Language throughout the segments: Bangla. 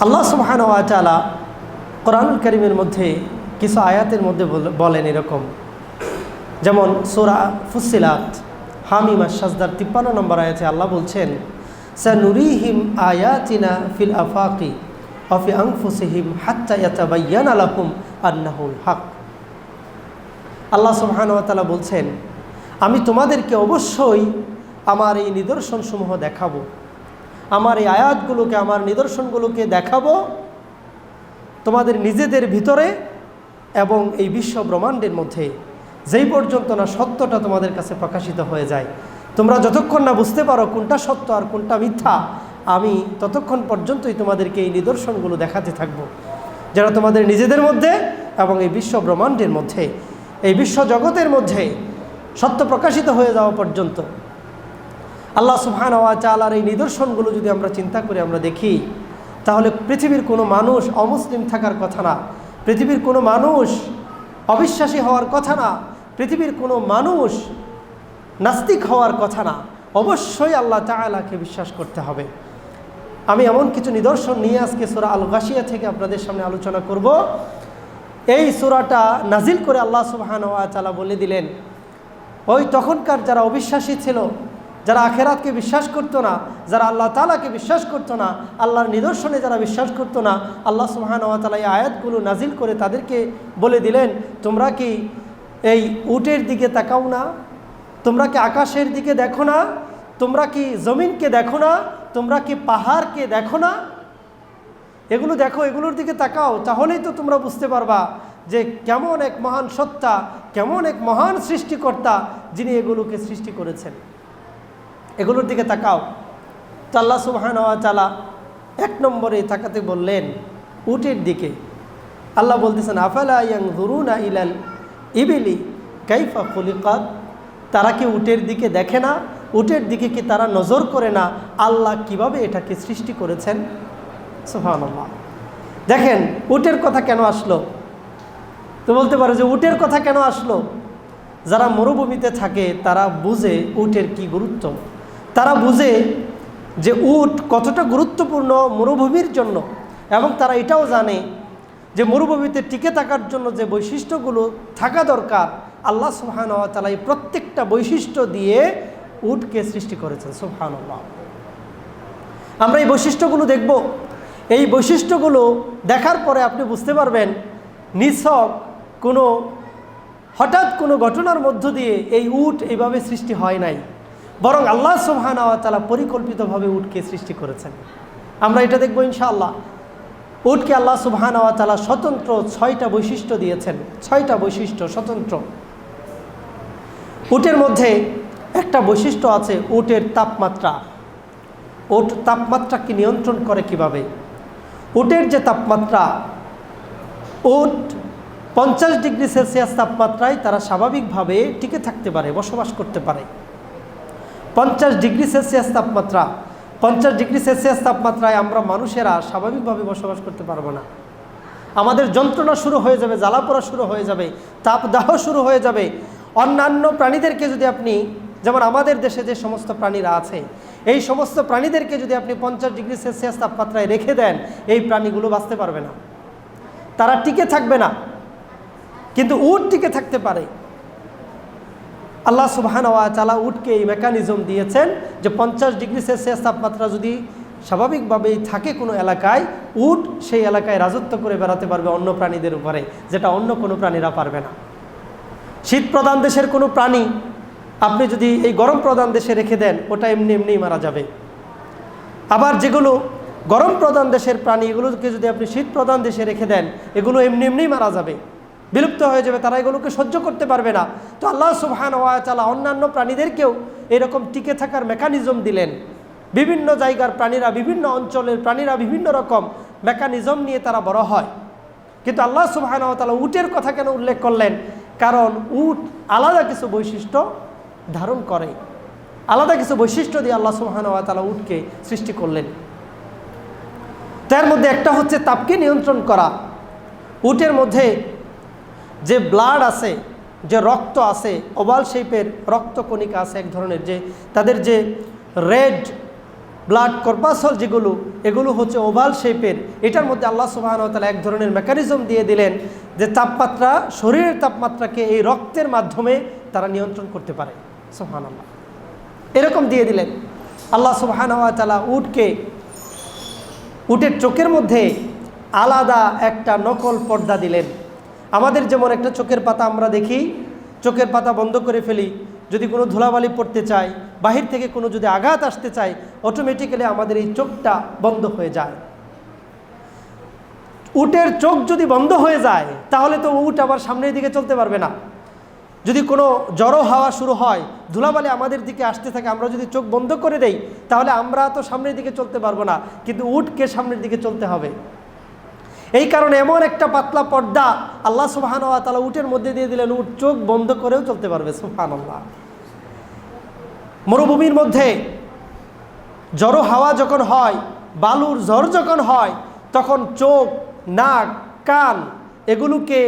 আল্লাহ সুবহান তাআলা কোরআনুল করিমের মধ্যে কিছু আয়াতের মধ্যে বল- বলেন এরকম। যেমন সোরা ফুসিলাত হামিমা সাজদার তিপ্পান্ন নম্বর আয়াতে আল্লাহ বলছেন, সানুরিহিম আয়াতিনা ফিল আফাকি অফি আংফুসিহিম হাত্তা ইয়াতাবাইয়ান আলাহুম আন্নাহুল হক। আল্লাহ তাআলা বলছেন, আমি তোমাদেরকে অবশ্যই আমার এই নিদর্শনসমূহ দেখাবো। আমার এই আয়াতগুলোকে, আমার নিদর্শনগুলোকে দেখাবো তোমাদের নিজেদের ভিতরে এবং এই বিশ্ব ব্রহ্মাণ্ডের মধ্যে। যেই পর্যন্ত না সত্যটা তোমাদের কাছে প্রকাশিত হয়ে যায়। তোমরা যতক্ষণ না বুঝতে পারো কোনটা সত্য আর কোনটা মিথ্যা, আমি ততক্ষণ পর্যন্তই তোমাদেরকে এই নিদর্শনগুলো দেখাতে থাকব। যারা তোমাদের নিজেদের মধ্যে এবং এই বিশ্ব ব্রহ্মাণ্ডের মধ্যে, এই বিশ্ব জগতের মধ্যে সত্য প্রকাশিত হয়ে যাওয়া পর্যন্ত আল্লাহ সুবহান ওয়া চালার এই নিদর্শনগুলো যদি আমরা চিন্তা করে আমরা দেখি, তাহলে পৃথিবীর কোনো মানুষ অমুসলিম থাকার কথা না। পৃথিবীর কোনো মানুষ অবিশ্বাসী হওয়ার কথা না। পৃথিবীর কোনো মানুষ নাস্তিক হওয়ার কথা না। অবশ্যই আল্লাহ তাআলাকে বিশ্বাস করতে হবে। আমি এমন কিছু নিদর্শন নিয়ে আজকে সুরা আল গাশিয়া থেকে আপনাদের সামনে আলোচনা করব। এই সুরাটা নাজিল করে আল্লাহ সুবহান ওয়া চালা বলে দিলেন, ওই তখনকার যারা অবিশ্বাসী ছিল যারা আখেরাতকে বিশ্বাস করতো না, যারা আল্লাহ তালাকে বিশ্বাস করতো না, আল্লাহর নিদর্শনে যারা বিশ্বাস করতো না, আল্লাহ সুহান তালা এই আয়াতগুলো নাজিল করে তাদেরকে বলে দিলেন, তোমরা কি এই উটের দিকে তাকাও না? তোমরা কি আকাশের দিকে দেখো না? তোমরা কি জমিনকে দেখো না? তোমরা কি পাহাড়কে দেখো না? এগুলো দেখো, এগুলোর দিকে তাকাও, তাহলেই তো তোমরা বুঝতে পারবা যে কেমন এক মহান সত্তা, কেমন এক মহান সৃষ্টিকর্তা যিনি এগুলোকে সৃষ্টি করেছেন। এগুলোর দিকে তাকাও। তো আল্লাহ সুবহান চালা এক নম্বরে তাকাতে বললেন, উটের দিকে। আল্লাহ বলতেছেন, আফালা ইয়াং ধরুনা ইবিলি, কাইফা খলিকাত? তারা কি উটের দিকে দেখে না? উটের দিকে কি তারা নজর করে না? আল্লাহ কীভাবে এটাকে সৃষ্টি করেছেন? সুবহানাল্লাহ। দেখেন, উটের কথা কেন আসলো? তো বলতে পারো যে উটের কথা কেন আসলো? যারা মরুভূমিতে থাকে, তারা বুঝে উটের কি গুরুত্ব। তারা বুঝে যে উট কতটা গুরুত্বপূর্ণ মরুভূমির জন্য এবং তারা এটাও জানে যে মরুভূমিতে টিকে থাকার জন্য যে বৈশিষ্ট্যগুলো থাকা দরকার, আল্লাহ সুহান তালা এই প্রত্যেকটা বৈশিষ্ট্য দিয়ে উটকে সৃষ্টি করেছেন সুহান আমরা এই বৈশিষ্ট্যগুলো দেখব। এই বৈশিষ্ট্যগুলো দেখার পরে আপনি বুঝতে পারবেন, নিছক কোনো, হঠাৎ কোনো ঘটনার মধ্য দিয়ে এই উট এইভাবে সৃষ্টি হয় নাই। বরং আল্লাহ সুবহানা তালা পরিকল্পিতভাবে উটকে সৃষ্টি করেছেন। আমরা এটা দেখব ইনশাআল্লাহ। উটকে আল্লাহ সুবহানা তালা স্বতন্ত্র ছয়টা বৈশিষ্ট্য দিয়েছেন। ছয়টা বৈশিষ্ট্য স্বতন্ত্র। উটের মধ্যে একটা বৈশিষ্ট্য আছে, উটের তাপমাত্রা। উট তাপমাত্রাকে নিয়ন্ত্রণ করে কীভাবে? উটের যে তাপমাত্রা, উট পঞ্চাশ ডিগ্রি সেলসিয়াস তাপমাত্রায় তারা স্বাভাবিকভাবে টিকে থাকতে পারে, বসবাস করতে পারে। পঞ্চাশ ডিগ্রি সেলসিয়াস তাপমাত্রা, পঞ্চাশ ডিগ্রি সেলসিয়াস তাপমাত্রায় আমরা মানুষেরা স্বাভাবিকভাবে বসবাস করতে পারব না। আমাদের যন্ত্রণা শুরু হয়ে যাবে, জ্বালাপোড়া শুরু হয়ে যাবে, তাপদাহ শুরু হয়ে যাবে। অন্যান্য প্রাণীদেরকে যদি আপনি, যেমন আমাদের দেশে যে সমস্ত প্রাণীরা আছে, এই সমস্ত প্রাণীদেরকে যদি আপনি পঞ্চাশ ডিগ্রি সেলসিয়াস তাপমাত্রায় রেখে দেন, এই প্রাণীগুলো বাঁচতে পারবে না। তারা টিকে থাকবে না। কিন্তু উট টিকে থাকতে পারে। আল্লাহ সুবাহান চালা উটকে এই মেকানিজম দিয়েছেন যে পঞ্চাশ ডিগ্রি সেলসিয়াস তাপমাত্রা যদি স্বাভাবিকভাবেই থাকে কোনো এলাকায়, উট সেই এলাকায় রাজত্ব করে বেড়াতে পারবে অন্য প্রাণীদের উপরে, যেটা অন্য কোনো প্রাণীরা পারবে না। শীত প্রধান দেশের কোনো প্রাণী আপনি যদি এই গরম প্রধান দেশে রেখে দেন, ওটা এমনি এমনিই মারা যাবে। আবার যেগুলো গরম প্রধান দেশের প্রাণী, এগুলোকে যদি আপনি শীত প্রধান দেশে রেখে দেন, এগুলো এমনি এমনিই মারা যাবে। বিলুপ্ত হয়ে যাবে, তারা এগুলোকে সহ্য করতে পারবে না। তো আল্লাহ সুবহান ওয়াতালা অন্যান্য প্রাণীদেরকেও এরকম টিকে থাকার মেকানিজম দিলেন। বিভিন্ন জায়গার প্রাণীরা, বিভিন্ন অঞ্চলের প্রাণীরা বিভিন্ন রকম মেকানিজম নিয়ে তারা বড় হয়। কিন্তু আল্লাহ সুবহান ওয়াতালা উটের কথা কেন উল্লেখ করলেন? কারণ উট আলাদা কিছু বৈশিষ্ট্য ধারণ করে। আলাদা কিছু বৈশিষ্ট্য দিয়ে আল্লাহ সুবহান ওয়াতালা উটকে সৃষ্টি করলেন। তার মধ্যে একটা হচ্ছে তাপকে নিয়ন্ত্রণ করা। উটের মধ্যে যে ব্লাড আছে, যে রক্ত আছে ওভাল শেপের রক্তকণিকা আছে এক ধরনের, যে তাদের যে রেড ব্লাড কর্পাসল যেগুলো, এগুলো হচ্ছে ওভাল শেপের এটার মধ্যে আল্লাহ সুবাহতালা এক ধরনের মেকানিজম দিয়ে দিলেন যে তাপমাত্রা, শরীরের তাপমাত্রাকে এই রক্তের মাধ্যমে তারা নিয়ন্ত্রণ করতে পারে। সুহান আল্লাহ এরকম দিয়ে দিলেন। আল্লাহ সুবাহানতালা উটকে, উটের চোখের মধ্যে আলাদা একটা নকল পর্দা দিলেন। আমাদের যেমন একটা চোখের পাতা আমরা দেখি, চোখের পাতা বন্ধ করে ফেলি, যদি কোনো ধুলাবালি পড়তে চাই, বাহির থেকে কোনো যদি আঘাত আসতে চাই অটোমেটিক্যালি আমাদের এই চোখটা বন্ধ হয়ে যায়। উটের চোখ যদি বন্ধ হয়ে যায়, তাহলে তো উট আবার সামনের দিকে চলতে পারবে না। যদি কোনো জড়ো হাওয়া শুরু হয়, ধুলাবালি আমাদের দিকে আসতে থাকে, আমরা যদি চোখ বন্ধ করে দেই, তাহলে আমরা তো সামনের দিকে চলতে পারব না, কিন্তু উটকে সামনের দিকে চলতে হবে। এই কারণে এমন একটা পাতলা পর্দা আল্লাহ সুবাহান তালা উটের মধ্যে দিয়ে দিলেন, উট চোখ বন্ধ করেও চলতে পারবে সুফান আল্লাহ মরুভূমির মধ্যে জড়ো হাওয়া যখন হয়, বালুর ঝড় যখন হয়, তখন চোখ, নাক, কান এগুলোকে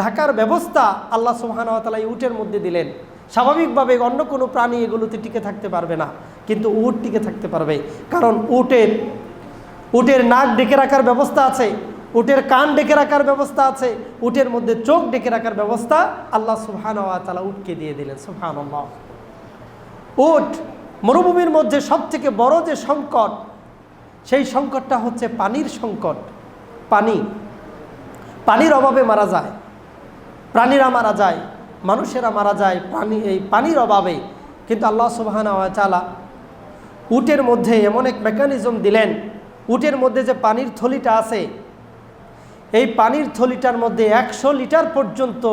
ঢাকার ব্যবস্থা আল্লাহ সুবাহানতালা এই উটের মধ্যে দিলেন। স্বাভাবিকভাবে অন্য কোনো প্রাণী এগুলোতে টিকে থাকতে পারবে না, কিন্তু উট টিকে থাকতে পারবে। কারণ উটের উটের নাক ডেকে রাখার ব্যবস্থা আছে। উটের কান ডেকে রাখার ব্যবস্থা আছে, উটের মধ্যে চোখ ডেকে রাখার ব্যবস্থা আল্লাহ সুবহান উটকে দিয়ে দিলেন সুবহান উট মরুভূমির মধ্যে সবথেকে বড় যে সংকট, সেই সংকটটা হচ্ছে পানির সংকট। পানি, পানির অভাবে মারা যায়, প্রাণীরা মারা যায়, মানুষেরা মারা যায় পানি এই পানির অভাবে। কিন্তু আল্লাহ সুবাহানা চালা উটের মধ্যে এমন এক মেকানিজম দিলেন, উটের মধ্যে যে পানির থলিটা আছে এই পানির থলিটার মধ্যে একশো লিটার পর্যন্ত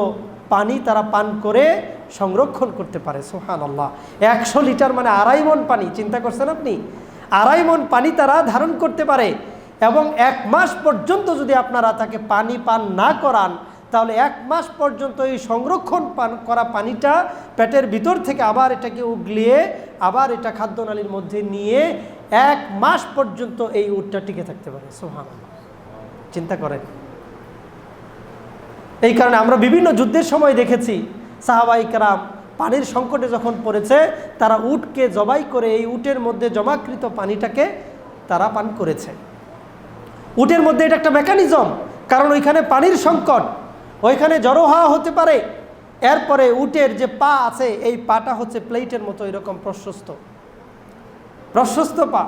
পানি তারা পান করে সংরক্ষণ করতে পারে সোহান আল্লাহ একশো লিটার মানে আড়াই মন পানি, চিন্তা করছেন আপনি? আড়াই মন পানি তারা ধারণ করতে পারে এবং এক মাস পর্যন্ত যদি আপনারা তাকে পানি পান না করান, তাহলে এক মাস পর্যন্ত এই সংরক্ষণ পান করা পানিটা পেটের ভিতর থেকে আবার এটাকে উগলিয়ে, আবার এটা খাদ্যনালীর মধ্যে নিয়ে এক মাস পর্যন্ত এই উটটা টিকে থাকতে পারে সোহান চিন্তা করেন। এই কারণে আমরা বিভিন্ন যুদ্ধের সময় দেখেছি সাহাবাই কারাম পানির সংকটে যখন পড়েছে, তারা উটকে জবাই করে এই উটের মধ্যে জমাকৃত পানিটাকে তারা পান করেছে। উটের মধ্যে এটা একটা মেকানিজম, কারণ ওইখানে পানির সংকট, ওইখানে জড়ো হওয়া হতে পারে। এরপরে উটের যে পা আছে, এই পাটা হচ্ছে প্লেটের মতো এরকম প্রশস্ত। প্রশস্ত পা।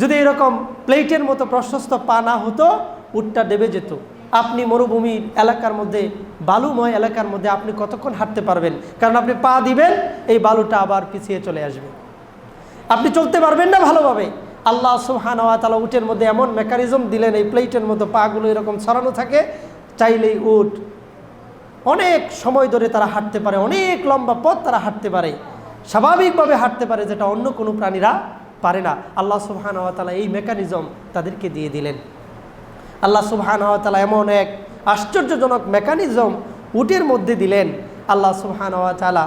যদি এরকম প্লেটের মতো প্রশস্ত পা না হতো, উটটা ডেবে যেত। আপনি মরুভূমির এলাকার মধ্যে, বালুময় এলাকার মধ্যে আপনি কতক্ষণ হাঁটতে পারবেন? কারণ আপনি পা দিবেন, এই বালুটা আবার পিছিয়ে চলে আসবে। আপনি চলতে পারবেন না ভালোভাবে। আল্লাহ সুহান তালা উটের মধ্যে এমন মেকানিজম দিলেন, এই প্লেটের মতো পাগুলো এরকম ছড়ানো থাকে, চাইলেই উট অনেক সময় ধরে তারা হাঁটতে পারে, অনেক লম্বা পথ তারা হাঁটতে পারে। স্বাভাবিকভাবে হাঁটতে পারে, যেটা অন্য কোনো প্রাণীরা পারে না। আল্লাহ সুবহান তালা এই মেকানিজম তাদেরকে দিয়ে দিলেন। আল্লাহ সুবহান তালা এমন এক আশ্চর্যজনক মেকানিজম উটের মধ্যে দিলেন। আল্লাহ সুবহান তালা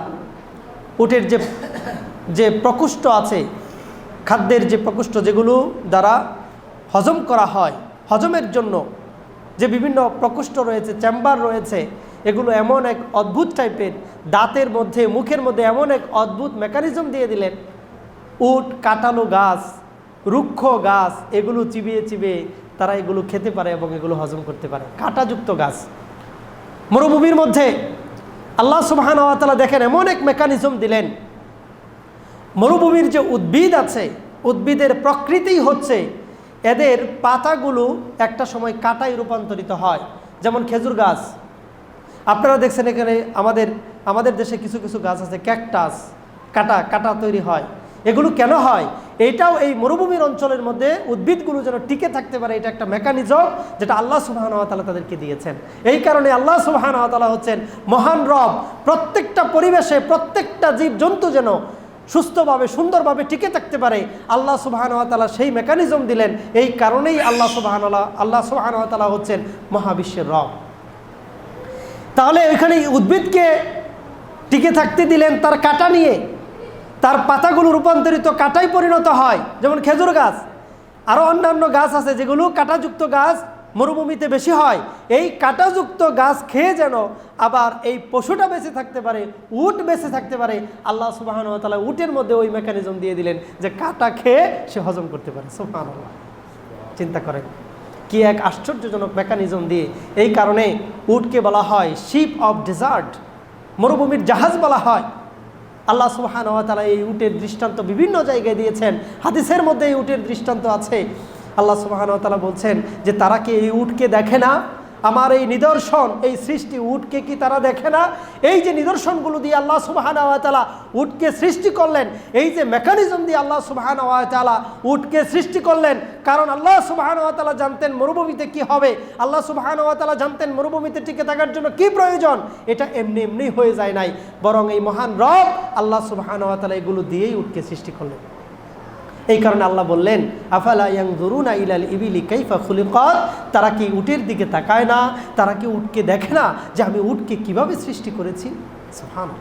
উটের যে যে প্রকোষ্ঠ আছে, খাদ্যের যে প্রকোষ্ঠ যেগুলো দ্বারা হজম করা হয়, হজমের জন্য যে বিভিন্ন প্রকোষ্ঠ রয়েছে, চেম্বার রয়েছে, এগুলো এমন এক অদ্ভুত টাইপের, দাঁতের মধ্যে, মুখের মধ্যে এমন এক অদ্ভুত মেকানিজম দিয়ে দিলেন। উট কাটালো গাছ, রুক্ষ গাছ, এগুলো চিবিয়ে চিবিয়ে তারা এগুলো খেতে পারে এবং এগুলো হজম করতে পারে। কাঁটাযুক্ত গাছ। মরুভূমির মধ্যে আল্লাহ সুবাহান দেখেন এমন এক মেকানিজম দিলেন। মরুভূমির যে উদ্ভিদ আছে, উদ্ভিদের প্রকৃতি হচ্ছে এদের পাতাগুলো একটা সময় কাটায় রূপান্তরিত হয়, যেমন খেজুর গাছ। আপনারা দেখছেন এখানে আমাদের আমাদের দেশে কিছু কিছু গাছ আছে, ক্যাকটাস, কাটা কাটা তৈরি হয়। এগুলো কেন হয়? এইটাও এই মরুভূমির অঞ্চলের মধ্যে উদ্ভিদগুলো যেন টিকে থাকতে পারে, এটা একটা মেকানিজম যেটা আল্লাহ সুবাহানতালা তাদেরকে দিয়েছেন। এই কারণে আল্লাহ সুবাহানতালা হচ্ছেন মহান রব। প্রত্যেকটা পরিবেশে প্রত্যেকটা জীব জন্তু যেন সুস্থভাবে, সুন্দরভাবে টিকে থাকতে পারে, আল্লাহ সুবাহানতালা সেই মেকানিজম দিলেন। এই কারণেই আল্লাহ সুবাহান আল্লাহ সুবাহানতালা হচ্ছেন মহাবিশ্বের রব। তাহলে ওইখানে উদ্ভিদকে টিকে থাকতে দিলেন তার কাটা নিয়ে। তার পাতাগুলো রূপান্তরিত কাটাই পরিণত হয়, যেমন খেজুর গাছ। আরও অন্যান্য গাছ আছে যেগুলো কাটাযুক্ত গাছ মরুভূমিতে বেশি হয়। এই কাঁটাযুক্ত গাছ খেয়ে যেন আবার এই পশুটা বেঁচে থাকতে পারে, উট বেঁচে থাকতে পারে, আল্লাহ সুবাহন তালা উটের মধ্যে ওই মেকানিজম দিয়ে দিলেন যে কাটা খেয়ে সে হজম করতে পারে। সুবাহ চিন্তা করেন, কি এক আশ্চর্যজনক মেকানিজম দিয়ে এই কারণে উটকে বলা হয় শিপ অফ ডেজার্ট মরুভূমির জাহাজ বলা হয়। আল্লাহ সুহান তালা এই উটের দৃষ্টান্ত বিভিন্ন জায়গায় দিয়েছেন। হাদিসের মধ্যে এই উটের দৃষ্টান্ত আছে। আল্লাহ সুবহান তালা তাআলা বলছেন যে তারা কি এই উটকে দেখে না? আমার এই নিদর্শন, এই সৃষ্টি উটকে কি তারা দেখে না? এই যে নিদর্শনগুলো দিয়ে আল্লাহ সুবহান ওয়া তাআলা উটকে সৃষ্টি করলেন, এই যে মেকানিজম দিয়ে আল্লাহ সুবহান ওয়া তাআলা উটকে সৃষ্টি করলেন, কারণ আল্লাহ সুবহান ওয়া তাআলা জানতেন মরুভূমিতে কি হবে। আল্লাহ সুবহান ওয়া তাআলা জানতেন মরুভূমিতে টিকে থাকার জন্য কি প্রয়োজন। এটা এমনি এমনি হয়ে যায় নাই। বরং এই মহান রব আল্লাহ সুবহান ওয়া তাআলা এগুলো দিয়েই উটকে সৃষ্টি করলেন। এই কারণে আল্লাহ বললেন, আফালা ইয়াং ইলাল ইবিলি কাইফা খুলিকত? তারা কি উটের দিকে তাকায় না? তারা কি উটকে দেখে না যে আমি উটকে কীভাবে সৃষ্টি করেছি? সুবহানাল্লাহ।